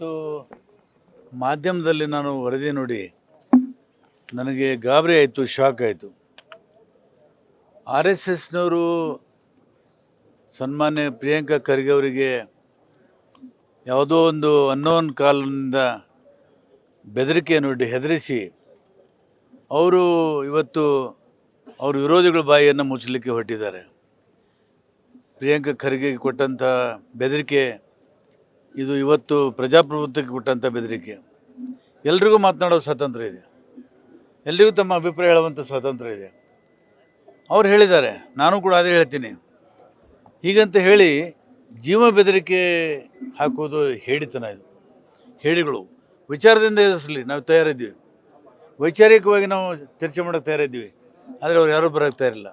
ಇವತ್ತು ಮಾಧ್ಯಮದಲ್ಲಿ ನಾನು ವರದಿ ನೋಡಿ ನನಗೆ ಗಾಬರಿ ಆಯಿತು, ಶಾಕ್ ಆಯಿತು. ಆರ್ ಎಸ್ ಎಸ್ನವರು ಸನ್ಮಾನ್ಯ ಪ್ರಿಯಾಂಕಾ ಖರ್ಗೆ ಅವರಿಗೆ ಯಾವುದೋ ಒಂದು ಅನ್ನೋನ್ ಕಾಲದಿಂದ ಬೆದರಿಕೆ ನೋಡಿ ಹೆದರಿಸಿ ಅವರು ಇವತ್ತು ಅವ್ರ ವಿರೋಧಿಗಳ ಬಾಯಿಯನ್ನು ಮುಚ್ಚಲಿಕ್ಕೆ ಹೊರಟಿದ್ದಾರೆ. ಪ್ರಿಯಾಂಕಾ ಖರ್ಗೆ ಕೊಟ್ಟಂಥ ಬೆದರಿಕೆ ಇದು ಇವತ್ತು ಪ್ರಜಾಪ್ರಭುತ್ವಕ್ಕೆ ಕೊಟ್ಟಂಥ ಬೆದರಿಕೆ. ಎಲ್ರಿಗೂ ಮಾತನಾಡೋ ಸ್ವಾತಂತ್ರ್ಯ ಇದೆ. ಎಲ್ರಿಗೂ ತಮ್ಮ ಅಭಿಪ್ರಾಯ ಹೇಳುವಂಥ ಸ್ವಾತಂತ್ರ್ಯ ಇದೆ. ಅವ್ರು ಹೇಳಿದ್ದಾರೆ. ನಾನು ಕೂಡ ಅದೇ ಹೇಳ್ತೀನಿ. ಹೀಗಂತ ಹೇಳಿ ಜೀವ ಬೆದರಿಕೆ ಹಾಕೋದು ಹೇಳಿತನ ಇದು. ಹೇಳಿಗಳು ವಿಚಾರದಿಂದ ಎದುರಿಸಲಿ. ನಾವು ತಯಾರಿದ್ದೀವಿ. ವೈಚಾರಿಕವಾಗಿ ನಾವು ಚರ್ಚೆ ಮಾಡೋಕ್ಕೆ ತಯಾರಿದ್ದೀವಿ. ಆದರೆ ಅವ್ರು ಯಾರೂ ಬರೋಕ್ಕೆ ತಯಾರಿಲ್ಲ.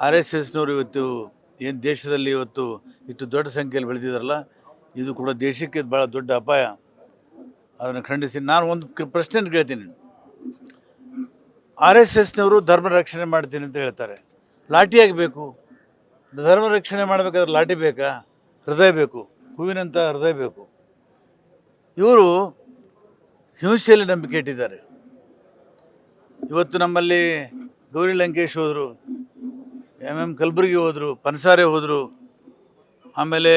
ಆರ್ ಎಸ್ ಎಸ್ನವರು ಇವತ್ತು ಏನು ದೇಶದಲ್ಲಿ ಇವತ್ತು ಇಷ್ಟು ದೊಡ್ಡ ಸಂಖ್ಯೆಯಲ್ಲಿ ಬೆಳೆದಿದ್ದಾರಲ್ಲ ಇದು ಕೂಡ ದೇಶಕ್ಕೆ ಭಾಳ ದೊಡ್ಡ ಅಪಾಯ. ಅದನ್ನು ಖಂಡಿಸಿ ನಾನು ಒಂದು ಪ್ರಶ್ನೆ ಕೇಳ್ತೀನಿ. ಆರ್ ಎಸ್ ಎಸ್ನವರು ಧರ್ಮ ರಕ್ಷಣೆ ಮಾಡ್ತೀನಿ ಅಂತ ಹೇಳ್ತಾರೆ. ಲಾಟಿ ಆಗಬೇಕು. ಧರ್ಮ ರಕ್ಷಣೆ ಮಾಡಬೇಕಾದ್ರೆ ಲಾಠಿ ಬೇಕಾ? ಹೃದಯ ಬೇಕು. ಹೂವಿನಂಥ ಹೃದಯ ಬೇಕು. ಇವರು ಹಿಂಸೆಯಲ್ಲಿ ನಂಬಿಕೆ ಇಟ್ಟಿದ್ದಾರೆ. ಇವತ್ತು ನಮ್ಮಲ್ಲಿ ಗೌರಿ ಲಂಕೇಶ್ ಹೋದರು. ಎಂ ಎಂ ಕಲಬುರ್ಗಿ ಹೋದರು, ಪನ್ಸಾರೆ ಹೋದರು, ಆಮೇಲೆ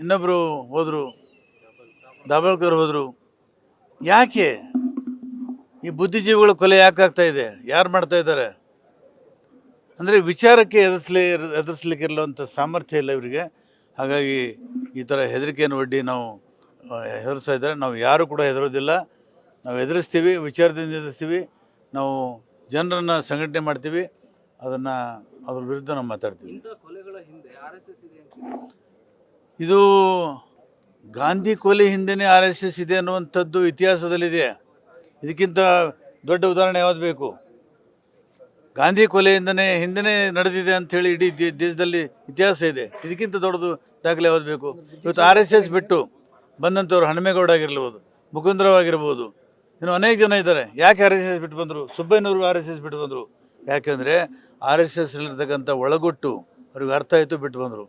ಇನ್ನೊಬ್ಬರು ಹೋದರು ದಾಬೋಳ್ಕರ್ ಹೋದರು. ಯಾಕೆ? ಈ ಬುದ್ಧಿಜೀವಿಗಳ ಕೊಲೆ ಯಾಕೆ ಆಗ್ತಾ ಇದೆ? ಯಾರು ಮಾಡ್ತಾ ಇದ್ದಾರೆ? ಅಂದರೆ ವಿಚಾರಕ್ಕೆ ಎದುರಿಸಲಿ ಎದುರಿಸ್ಲಿಕ್ಕೆ ಇರುವಂಥ ಸಾಮರ್ಥ್ಯ ಇಲ್ಲ ಇವರಿಗೆ. ಹಾಗಾಗಿ ಈ ಥರ ಹೆದರಿಕೆಯನ್ನು ಒಡ್ಡಿ ನಾವು ಹೆದರ್ಸ್ತಾ ಇದ್ದಾರೆ. ನಾವು ಯಾರು ಕೂಡ ಹೆದರೋದಿಲ್ಲ. ನಾವು ಎದುರಿಸ್ತೀವಿ ವಿಚಾರದಿಂದ ಎದುರಿಸ್ತೀವಿ ನಾವು ಜನರನ್ನು ಸಂಘಟನೆ ಮಾಡ್ತೀವಿ ಅದನ್ನು ಅದ್ರ ವಿರುದ್ಧ ನಾವು ಮಾತಾಡ್ತೀವಿ. ಇದೆ ಗಾಂಧಿ ಕೊಲೆ ಹಿಂದೆನೇ ಆರ್ ಎಸ್ ಎಸ್ ಇದೆ ಅನ್ನುವಂಥದ್ದು ಇತಿಹಾಸದಲ್ಲಿದೆ. ಇದಕ್ಕಿಂತ ದೊಡ್ಡ ಉದಾಹರಣೆ ಯಾವ್ದು ಬೇಕು? ಗಾಂಧಿ ಕೊಲೆಯಿಂದನೇ ಹಿಂದೆನೇ ನಡೆದಿದೆ ಅಂಥೇಳಿ ಇಡೀ ದೇ- ದೇಶದಲ್ಲಿ ಇತಿಹಾಸ ಇದೆ. ಇದಕ್ಕಿಂತ ದೊಡ್ಡದು ದಾಖಲೆ ಯಾವ್ದು ಬೇಕು? ಇವತ್ತು ಆರ್ ಎಸ್ ಎಸ್ ಬಿಟ್ಟು ಬಂದಂಥವ್ರು ಹನುಮೇಗೌಡ ಆಗಿರ್ಬೋದು ಮುಕುಂದ್ರವಾಗಿರ್ಬೋದು ಆಗಿರ್ಬೋದು ಇನ್ನು ಅನೇಕ ಜನ ಇದ್ದಾರೆ. ಯಾಕೆ ಆರ್ ಎಸ್ ಎಸ್ ಬಿಟ್ಟು ಬಂದರು? ಸುಬ್ಬಯ್ಯನವ್ರಿಗೂ ಆರ್ ಎಸ್ ಎಸ್ ಬಿಟ್ಟು ಬಂದರು. ಯಾಕೆಂದರೆ ಆರ್ ಎಸ್ ಎಸ್ ಇರ್ತಕ್ಕಂಥ ಒಳಗೊಟ್ಟು ಅವ್ರಿಗೆ ಅರ್ಥ ಆಯಿತು ಬಿಟ್ಟು ಬಂದರು.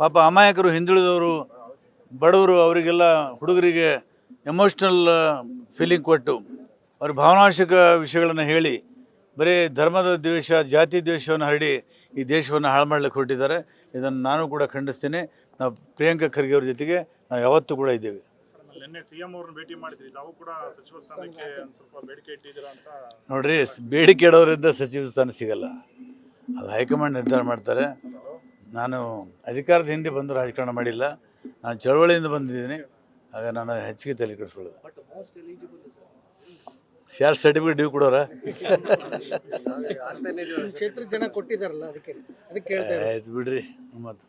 ಪಾಪ ಅಮಾಯಕರು ಹಿಂದುಳಿದವರು, ಬಡವರು ಅವರಿಗೆಲ್ಲ ಹುಡುಗರಿಗೆ ಎಮೋಷ್ನಲ್ ಫೀಲಿಂಗ್ ಕೊಟ್ಟು ಅವ್ರ ಭಾವನಾಶಕ ವಿಷಯಗಳನ್ನು ಹೇಳಿ ಬರೀ ಧರ್ಮದ ದ್ವೇಷ, ಜಾತಿ ದ್ವೇಷವನ್ನು ಹರಡಿ ಈ ದೇಶವನ್ನು ಹಾಳು ಮಾಡ್ಲಿಕ್ಕೆ ಹೊರಟಿದ್ದಾರೆ. ಇದನ್ನು ನಾನು ಕೂಡ ಖಂಡಿಸ್ತೀನಿ. ನಾವು ಪ್ರಿಯಾಂಕಾ ಖರ್ಗೆ ಅವ್ರ ಜೊತೆಗೆ ನಾವು ಯಾವತ್ತೂ ಕೂಡ ಇದ್ದೇವೆ. ನಿನ್ನೆ ಸಿಎಂ ಅವ್ರನ್ನ ಭೇಟಿ ಮಾಡಿದ್ರಿ ತಾವು ಕೂಡ ಸಚಿವ ಸ್ಥಾನಕ್ಕೆ ಸ್ವಲ್ಪ ಬೇಡಿಕೆ ಇಟ್ಟಿದ್ದೀರಾ ಅಂತ ನೋಡ್ರಿ ಬೇಡಿಕೆ ಇಡೋರಿಂದ ಸಚಿವ ಸ್ಥಾನ ಸಿಗಲ್ಲ. ಅದು ಹೈಕಮಾಂಡ್ ನಿರ್ಧಾರ ಮಾಡ್ತಾರೆ. ನಾನು ಅಧಿಕಾರದ ಹಿಂದೆ ಬಂದು ರಾಜಕಾರಣ ಮಾಡಿಲ್ಲ. ನಾನು ಚಳವಳಿಯಿಂದ ಬಂದಿದ್ದೀನಿ. ಆಗ ನಾನು ಹೆಚ್ಚಿಗೆ ತಲೆ ಕೆಡಿಸ್ಕೊಳ್ಳೋದು. ಯಾರು ಸರ್ಟಿಫಿಕೇಟ್ ಡ್ಯೂ ಕೊಡೋರ? ಕ್ಷೇತ್ರ ಜನ ಕೊಟ್ಟಿದಾರಲ್ಲ ಅದಕ್ಕೆ ಅದಕ್ಕೆ ಆಯ್ತು ಬಿಡ್ರಿ ಮತ್ತು